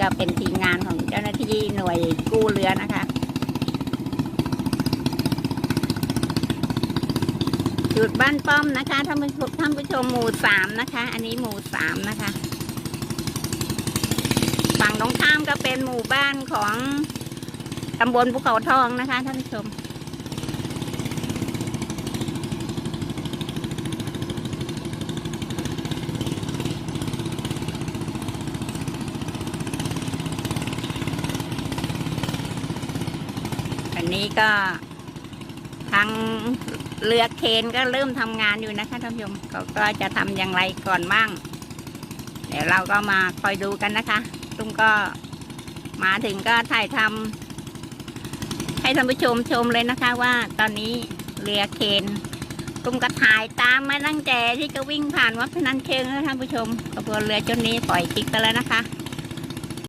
ก็เป็นทีมงานของเจ้าหน้าที่หน่วยกู้เรือนะคะ จุดบ้านป้อมนะคะท่านผู้ชมท่านผู้ชมหมู่สามนะคะ อันนี้หมู่สามนะคะ ฝั่งตรงข้ามก็เป็นหมู่บ้านของตำบลภูเขาทองนะคะท่านผู้ชม อันนี้ก็ทางเรือเคนก็เริ่มทำงานอยู่นะคะท่านผู้ชมเขาก็จะทำอย่างไรก่อนบ้าง เดี๋ยวเราก็มาคอยดูกันนะคะตุ้มก็มาถึงก็ถ่ายทำให้ท่านผู้ชมชมเลยนะคะว่าตอนนี้เรือเคนตุ้มก็ถ่ายตามมาตั้งแต่ที่จะวิ่งผ่านวัดพนันเชิงนะท่านผู้ชมขบวนเรือจนนี้ปล่อยคลิกไปแล้วนะคะ